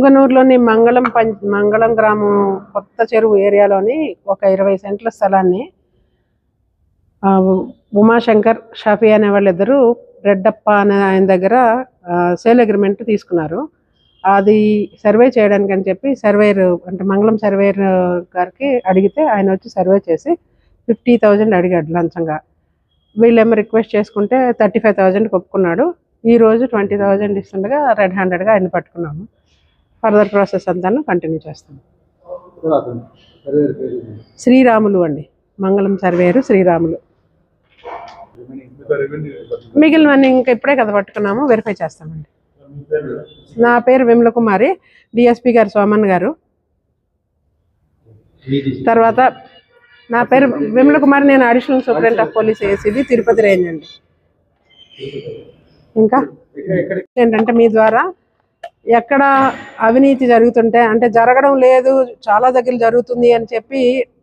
పుంగనూరులోని మంగళం పంచ మంగళం గ్రామం కొత్త చెరువు ఏరియాలోని ఒక ఇరవై సెంట్ల స్థలాన్ని ఉమాశంకర్ షాఫీ అనే వాళ్ళిద్దరూ రెడ్డప్ప అనే ఆయన దగ్గర సేల్ అగ్రిమెంట్ తీసుకున్నారు. అది సర్వే చేయడానికి అని చెప్పి సర్వేర్ అంటే మంగళం సర్వేర్ గారికి అడిగితే ఆయన వచ్చి సర్వే చేసి ఫిఫ్టీ థౌజండ్ అడిగాడు లంచంగా. వీళ్ళేమో రిక్వెస్ట్ చేసుకుంటే థర్టీ ఫైవ్ థౌజండ్కి ఒప్పుకున్నాడు. ఈ రోజు ట్వంటీ థౌజండ్ ఇస్తుండగా రెడ్ హ్యాండెడ్గా ఆయన పట్టుకున్నాము. ఫర్దర్ ప్రాసెస్ అంతా కంటిన్యూ చేస్తాం. శ్రీరాములు. అండి. మంగళం సర్వేరు శ్రీరాములు. మిగిలినవన్నీ ఇంకా ఇప్పుడే కదా పట్టుకున్నాము వెరిఫై చేస్తామండి. నా పేరు విమల కుమారి డిఎస్పి గారు సోమన్ గారు. తర్వాత నా పేరు విమల కుమారి నేను additional superintendent of police ACB Tirupati range అండి. ఇంకా? ఏంటంటే మీ ద్వారా ఎక్కడ అవినీతి జరుగుతుంటే అంటే జరగడం లేదు చాలా దగ్గర జరుగుతుంది అని చెప్పి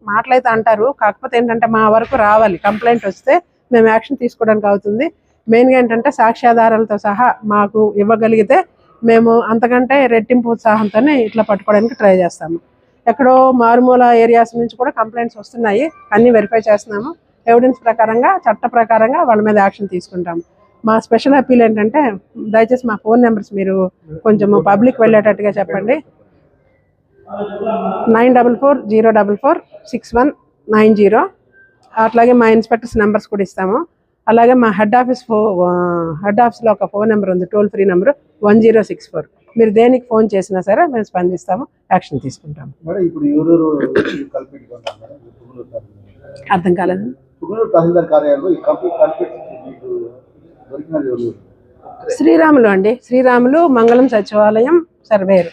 మాటలైతే అంటారు. కాకపోతే ఏంటంటే మా వరకు రావాలి. కంప్లైంట్ వస్తే మేము యాక్షన్ తీసుకోవడానికి అవుతుంది. మెయిన్గా ఏంటంటే సాక్ష్యాధారాలతో సహా మాకు ఇవ్వగలిగితే మేము అంతకంటే రెట్టింపు ఉత్సాహంతోనే ఇట్లా పట్టుకోవడానికి ట్రై చేస్తాము. ఎక్కడో మారుమూల ఏరియాస్ నుంచి కూడా కంప్లైంట్స్ వస్తున్నాయి. అన్నీ వెరిఫై చేస్తున్నాము. ఎవిడెన్స్ ప్రకారంగా చట్ట ప్రకారంగా వాళ్ళ మీద యాక్షన్ తీసుకుంటాము. మా స్పెషల్ అపీల్ ఏంటంటే దయచేసి మా ఫోన్ నెంబర్స్ మీరు కొంచెం పబ్లిక్ వెళ్ళేటట్టుగా చెప్పండి. Nine double four zero double four six one nine zero. అట్లాగే మా ఇన్స్పెక్టర్స్ నెంబర్స్ కూడా ఇస్తాము. అలాగే మా హెడ్ ఆఫీస్ ఫో హెడ్ ఆఫీస్లో ఒక ఫోన్ నెంబర్ ఉంది toll free number one zero six four. మీరు దేనికి ఫోన్ చేసినా సరే మేము స్పందిస్తాము యాక్షన్ తీసుకుంటాము. అర్థం కాలేదు? పుంగనూరు తహసీల్దార్ కార్యాలయంలో ఈ కంప్లీట్ శ్రీరాములు అండి. శ్రీరాములు మంగళం సచివాలయం సర్వేరు.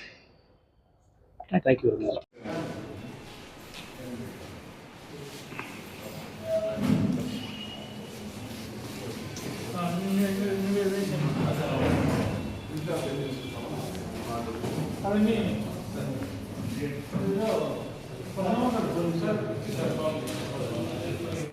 అవన్నీ